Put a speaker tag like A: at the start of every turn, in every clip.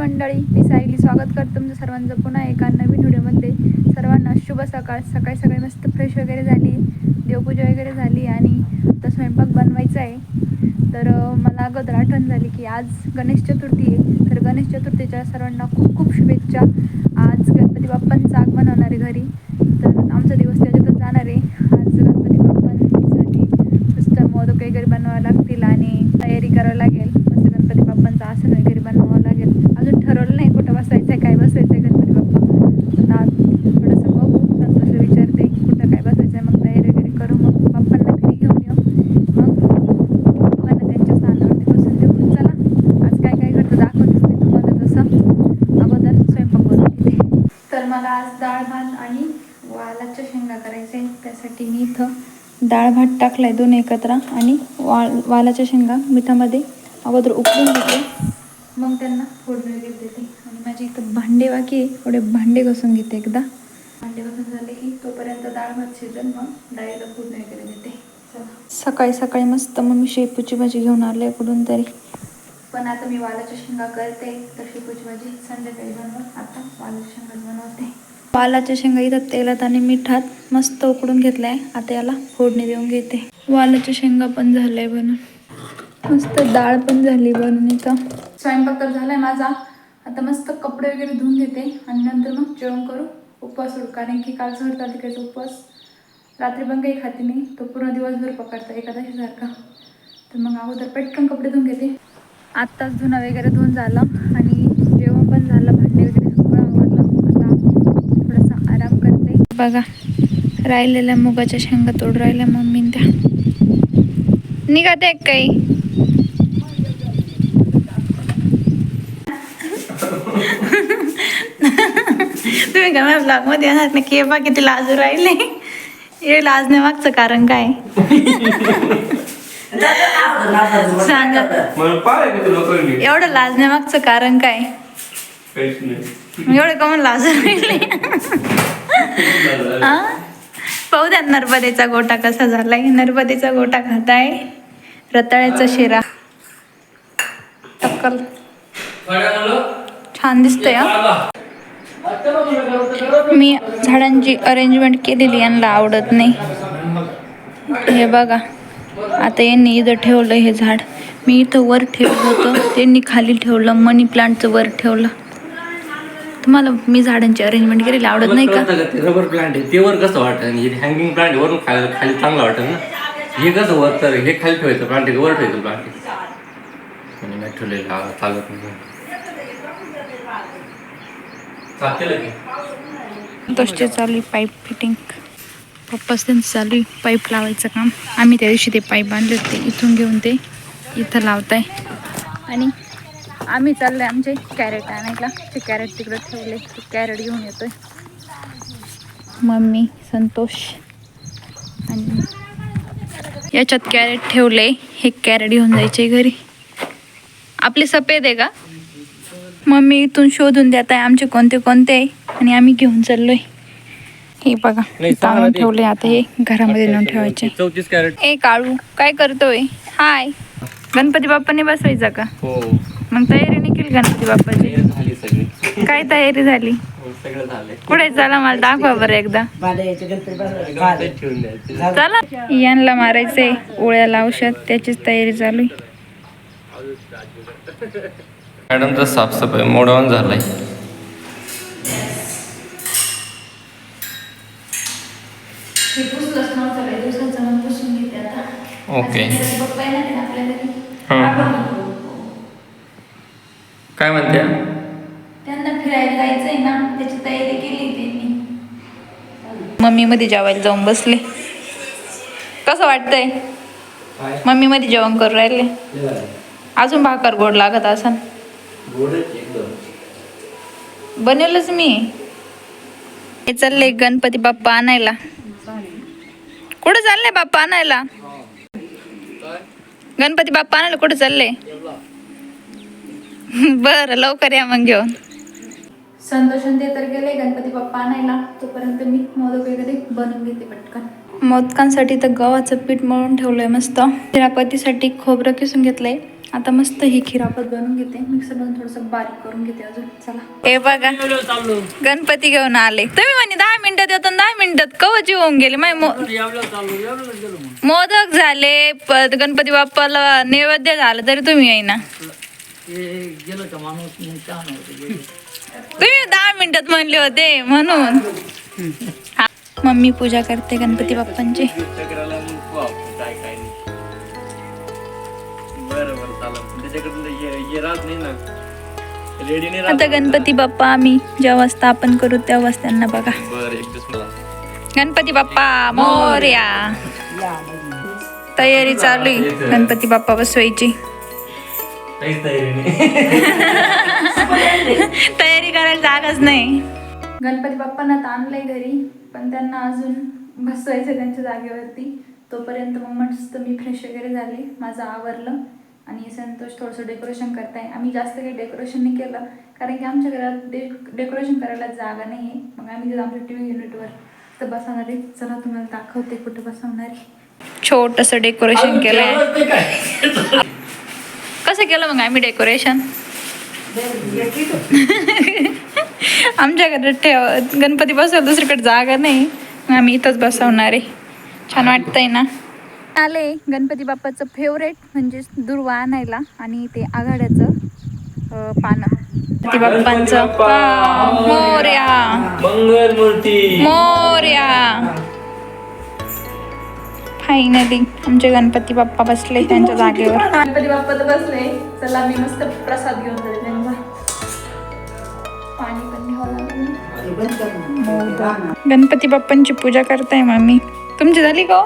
A: मंडळी मी सायली स्वागत करतो तुमचं सर्वांचं पुन्हा एका नवीन व्हिडिओमध्ये. सर्वांना शुभ सकाळ. सकाळी सकाळी मस्त फ्रेश वगैरे झाली देवपूजा वगैरे झाली आणि आता स्वयंपाक बनवायचा आहे. तर मला अगोदर आठवण झाली की आज गणेश चतुर्थी आहे. तर गणेश चतुर्थीच्या सर्वांना खूप खूप शुभेच्छा. आज गणपती बाप्पांचं आगमन होणार आहे घरी. तर आमचा दिवस त्याच्यातच जाणार आहे. आज गणपती बाप्पांसाठी मस्त मोदक वगैरे बनवावं लागतील आणि तयारी करावं लागेल. गणपती बाप्पांचं आसन वगैरे बनवावं लागेल. अजून ठरवलं नाही कुठं बसायचं आहे काय बसायचं आहे गणपती बाप्पा. आता थोडंसं बघू संतोषला विचारते कुठं काय बसायचं आहे मग तयारी वगैरे करू मग बाप्पांना घरी घेऊन येऊ. मग बाप्पांना त्यांच्या स्थानावरती बसून देऊ चला. आज काय काय करतं दाखवतेच मी तुम्हाला तसं. अगोदर स्वयंपाक बनवून घेते. तर मला आज डाळ भात आणि वालाच्या शेंगा करायचं आहेत त्यासाठी मी इथं डाळ भात टाकलाय दोन एकत्र आणि वाल वालाच्या शेंगा मिठामध्ये अगोदर उकळून घेते मग त्यांना फोडणी वगैरे देते. आणि माझे इथं भांडे बाकी आहे. थोडे भांडे घासून घेते एकदा. भांडे घासून झाले की तोपर्यंत डाळ भात शिजन मग डाळीला फोडणी वगैरे देते. सकाळी सकाळी मस्त मग मी शेपूची भाजी घेऊन आले कुठून तरी. पण आता मी वालाच्या शेंगा करते. तर शेपूची भाजी संध्याकाळी बनवत आता वालाच्या शेंगाच बनवते. वालाच्या शेंगा इथं तेलात आणि मिठात मस्त उकडून घेतलाय. आता याला फोडणी देऊन घेते. वालाच्या शेंगा पण झालंय बनून मस्त डाळ पण झाली बनून इथं. स्वयंपाक तर झालाय माझा. आता मस्त कपडे वगैरे धुवून घेते आणि नंतर मग जेवण करू. उपवास सोडू. कारण की काल सहर तालिकेचा उपवास. रात्री पण काही खाते नाही तो पूर्ण दिवसभर पकडता एकादशीसारखा तर मग अगोदर पटकन कपडे धुवून घेते. आत्ताच धुणं वगैरे धुवून झालं. आणि जेवण पण झालं. भांडे वगैरे सगळं आवडलं आता थोडासा आराम करते. बघा राहिलेल्या मुगाच्या शेंगा तोड राहिल्या मम्मीन त्या. निघाते एक काही. तुम्ही का माझ्या ब्लॉगमध्ये येणार ना की बा किती लाजू राहिले. हे लाजणे मागचं कारण काय? सांगा. एवढं लाजणे मागचं कारण काय? एवढं का म्हणून लाजू राहिले? हा? पाहू द्या नर्मदेचा गोटा कसा झालाय? नर्मदेचा गोटा खाताय? रताळ्याचा शिरा. टक्कल छान दिसतंय मी झाडांची अरेंजमेंट केलेली यांना आवडत नाही. हे बघा आता यांनी इथं ठेवलं हे झाड. मी इथं वर ठेवलं होतं त्यांनी खाली ठेवलं मनी प्लांटचं वर ठेवलं. तुम्हाला मी झाडांची अरेंजमेंट केलेली आवडत नाही का?
B: रबर प्लांट आहे ते वर कसं वाटत? हँगिंग प्लांट वरून खाली चांगलं वाटत ना? हे कसं वर तर हे खाली ठेवायचं प्लांटिक वर ठेवायचं प्लांटिक म्हणजे नाही ठेवलेलं चालत नाही. चालते की
A: तोष्टे चालू पाईप फिटिंग. पप्पाच त्यांचं चालू पाईप लावायचं काम. आम्ही त्या दिवशी ते पाईप बांधले होते इथून घेऊन ते इथं लावताय. आणि आम्ही चाललोय आमचे कॅरेट आणायला. ते कॅरेट तिकडे ठेवले ते कॅरेट घेऊन येतोय. मम्मी संतोष. आणि याच्यात कॅरेट ठेवले हे कॅरेट घेऊन जायचे घरी. आपले सफेद आहे का? मम्मी इथून शोधून देत आहे आमचे कोणते कोणते आहे आणि आम्ही घेऊन चाललोय. हे बघा आणून ठेवले आता हे घरामध्ये नेऊन ठेवायचे. ए काळू काय करतोय? हाय. गणपती बाप्पाने बसवायचा का?
B: हो.
A: मग तयारी नाही केली गणपती बाप्पाची. काय तयारी झाली?
B: सगळं झालंय.
A: कुठे चला मला दाखवा बरं एकदा. चला. यांना मारायचंय ओळ्याला औषध त्याचीच तयारी चालू आहे.
B: मॅडमचं साफसफाई मोडवून झालाय.
A: हे.
B: ओके. काय म्हणते
A: फिरायला जायचंय ना त्याची तयारी केली त्यांनी मम्मी मध्ये जेवायला जाऊन बसले. कसं वाटतंय? मम्मी मध्ये जेवण करून राहिले. अजून भाकर गोड लागत असन. बनवलंच मी. हे चालले गणपती बाप्पा आणायला. कुठं चाललंय बाप्पा आणायला? गणपती बाप्पा आणायला कुठं चालले? बरं लवकर या मग घेऊन. संतोषन ते तर गेले गणपती बाप्पा आणायला. तोपर्यंत मी मोदक वगैरे बनवून घेते पटकन. मोदकांसाठी तर गव्हाचं पीठ मळून ठेवलंय मस्त. तिरापतीसाठी खोबरं किसून घेतलंय. आता मस्त ही खिरापत बनवून घेते. मिक्सर बनवून थोडंसं बारीक करून घेते अजून. चला. हे बघा. गणपती घेऊन आले. तुम्ही म्हणे दहा मिनिटात येतो दहा मिनिटात कवची होऊन गेले? माय मोदक झाले गणपती बाप्पाला नैवेद्य झालं तरी तुम्ही येईना. तुम्ही दहा मिनिटात म्हणले होते म्हणून. मम्मी पूजा करते गणपती बाप्पांची. आता गणपती बाप्पा आम्ही जेव्हा स्थापन करू तेव्हाच त्यांना बघा. गणपती बाप्पा मोर्या. तयारी चालू आहे. गणपती बाप्पा बसवायची.
B: नाही.
A: गणपती बाप्पांना तर आणलंय घरी पण त्यांना अजून बसवायचं त्यांच्या जागेवरती. तोपर्यंत मग मस्त मी फ्रेश वगैरे झाले माझं आवरलं. आणि संतोष थोडंसं डेकोरेशन करताय. आम्ही जास्त काही डेकोरेशन नाही केलं कारण की आमच्या घरात डे डेकोरेशन करायला जागा नाही आहे मग आम्ही तिथं आमच्या टी व्ही युनिटवर तर बसवणार. आहे चला तुम्हाला दाखवते कुठं बसवणार. आहे छोटंसं डेकोरेशन केलं आहे
C: ते काय?
A: कसं केलं मग आम्ही डेकोरेशन आमच्या घरात ठेव गणपती बसवायला दुसरीकडे जागा नाही. मग आम्ही इथंच बसवणार आहे. छान वाटतंय ना? आले गणपती बाप्पाचं फेवरेट म्हणजे दुर्वा आणायला आणि ते आघाड्याचं पानं. गणपती बाप्पांचं पा- मोरया.
B: मंगल मूर्ती
A: मोरया. फायनली आमचे गणपती बाप्पा बसले त्यांच्या जागेवर. गणपती बाप्पा तर बसले. चला मी मस्त प्रसाद घेऊन गणपती बाप्पांची पूजा करताय मम्मी। तुमची झाली का हो?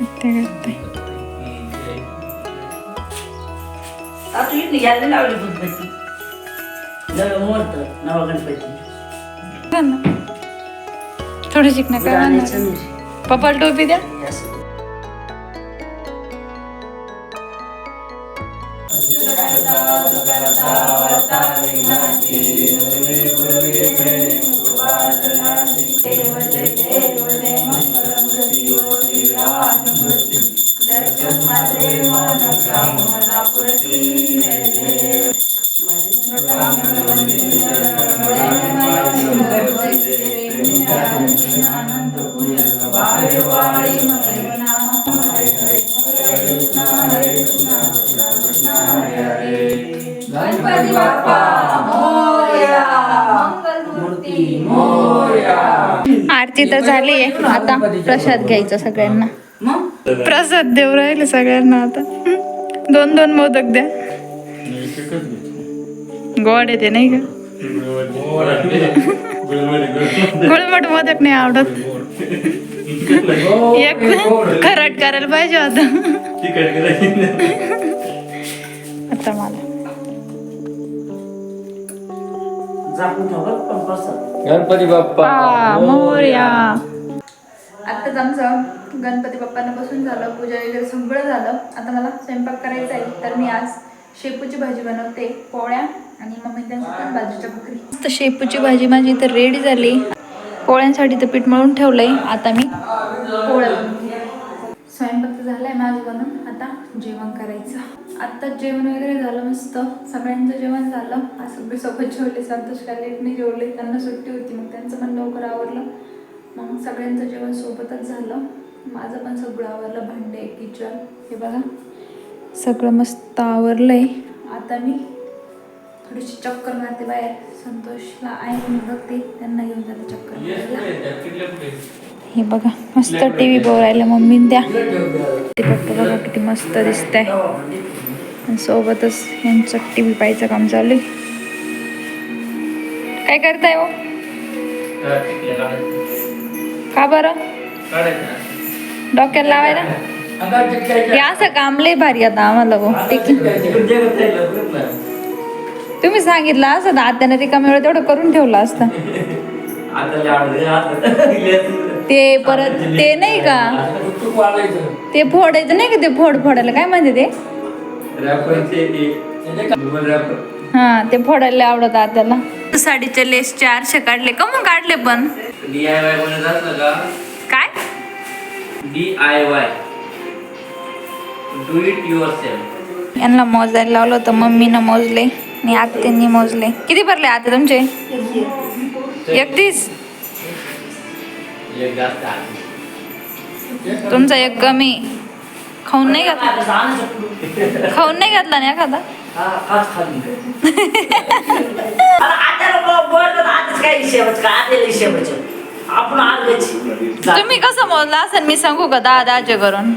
A: करते, करते.
C: आता इथली गणपती
A: टोपी द्या आरती तर झाली आहे. आता प्रसाद घ्यायचा सगळ्यांना.
C: मग
A: प्रसाद देऊ राहिले सगळ्यांना आता. दोन दोन मोदक द्या. गोड येते नाही का? गुळमट मोदक नाही आवडत. एक खरट करायला पाहिजे होता. आता मला.
B: गणपती बाप्पा.
A: मोर्या. आताच आमचं गणपती बाप्पांना बसून झालं पूजा वगैरे सगळं झालं. आता मला स्वयंपाक करायचा आहे तर मी आज शेपूची भाजी बनवते पोळ्या आणि मम्मी त्यांच्यासाठी बाजूच्या भाकरी. तर शेपूची भाजी माझी तर रेडी झाली. पोळ्यांसाठी तर पीठ मळून ठेवलं आहे आता मी पोळ्या स्वयंपाक तर आहे माझं बनून. आता जेवण करायचं. आत्ताच जेवण वगैरे झालं मस्त. सगळ्यांचं जेवण झालं. आज सगळे सोबत जेवले. संतोष काय लेट नाही जेवले. त्यांना सुट्टी होती. मग त्यांचं पण लवकर आवरलं. मग सगळ्यांचं जेवण सोबतच झालं. माझं पण सगळं आवरलं. भांडे किचन. हे बघा. सगळं मस्त आवरलंय. आता मी थोडीशी चक्कर मारते बाहेर. संतोषला आहे म्हणून बघते त्यांना घेऊन जाते चक्कर मारायला. हे बघा मस्त टी व्ही बघायला मम्मी द्या. ते पप्पा बघा किती मस्त दिसतंय. आणि सोबतच यांचं टी व्ही पाहायचं काम चालू आहे. काय करताय हो? का बरं? डोक्याला लावायला? हे असं काम लय भारी आता आम्हाला गो तुम्ही सांगितलं असं आत्याने रिकाम्या वेळ तेवढं करून ठेवलं असतं. ते. परत ते नाही का? ते फोडायचं नाही का ते फोड फोडायला? काय म्हणते ते? हा ते फोडायला आवडत आत्याला. साडीचे लेस चारशे काढले का मग काढले पण? काय?
B: D I Y do it yourself
A: यांना मोजायला लावलं होतं मम्मीनं मोजले. आणि आत्यांनी मोजले. किती भरले आता तुमचे? एकतीस. तुमचा एक कमी. खाऊन नाही घातला. खाऊन नाही घातला ना एखादा? तुम्ही कसं मोजला असेल? मी सांगू का दहा दहाचे करून?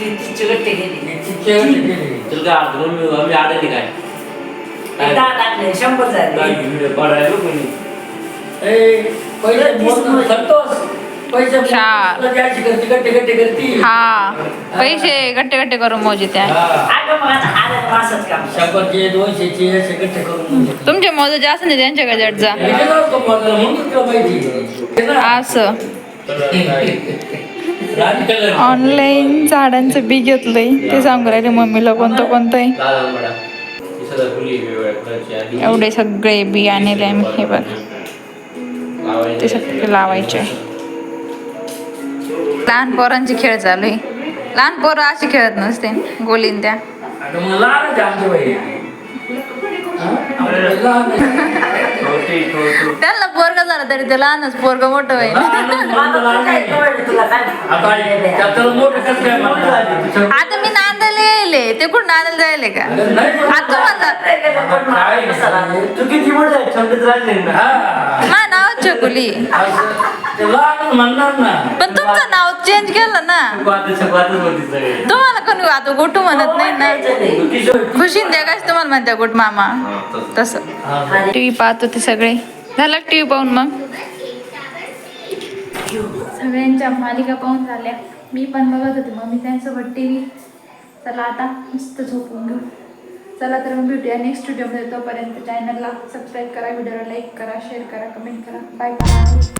C: गेली.
B: तुला काय आडली काय
C: दहा टाकले शंभर झाले
D: पैसे संतोष
A: चार.
D: तुला द्यायची करती गट्टे गट्टे करती
A: हा पैसे गट्टे गट्टे करून मोजी त्या
D: हा.
C: अगं मग आता आलं मासच काम
D: शंभरचे दोनशेचे असे गट्टे करून मोजून.
A: तुमचे मोजाचे असेल ना त्यांच्याकडे जट जा
D: हे केलं असतं मोजायला, म्हणून तुला माहिती हे ना?
A: असं. ऑनलाईन झाडांचं बी घेतलंय. ते सांगू राहिले मम्मीला कोणतं कोणतं आहे एवढे सगळे बी आणले आम्ही हे बघ. ते सगळे लावायचे. लहान पोरांचे खेळ चालू आहे. लहान पोरं असे खेळत नसते गोलीन त्या. त्यांना पोरग झालं तरी ते लहानच पोरग मोठं होईल
D: आता त्याचं मोठं कसं काय म्हणतात?
A: आता मी नांदायला यायले ते कुठं नांदायला जायले का आता म्हणतात
B: आहे? राहिले ना.
D: हा.
A: मा नाव
D: म्हणणार ना.
A: पण तुमचं नाव चेंज केलं ना. तुम्हाला कोणी आता गोटू म्हणत नाही ना?
D: किशोर
A: खुशीन द्या काय तुम्हाला म्हणत्या गुट मामा? तसं.
D: हा.
A: टीव्ही पाहत होते सगळे. झालं टीव्ही पाहून मग? सगळ्यांच्या मालिका पाहून झाल्या. मी पण बघत होते. मग मी त्यांच्यासोबत टी व्ही चला आता मस्त झोपून घेऊ. चला तर मग भेटूया नेक्स्ट व्हिडिओमध्ये तोपर्यंत चॅनलला सबस्क्राईब करा व्हिडिओला लाईक करा शेअर करा कमेंट करा. Bye bye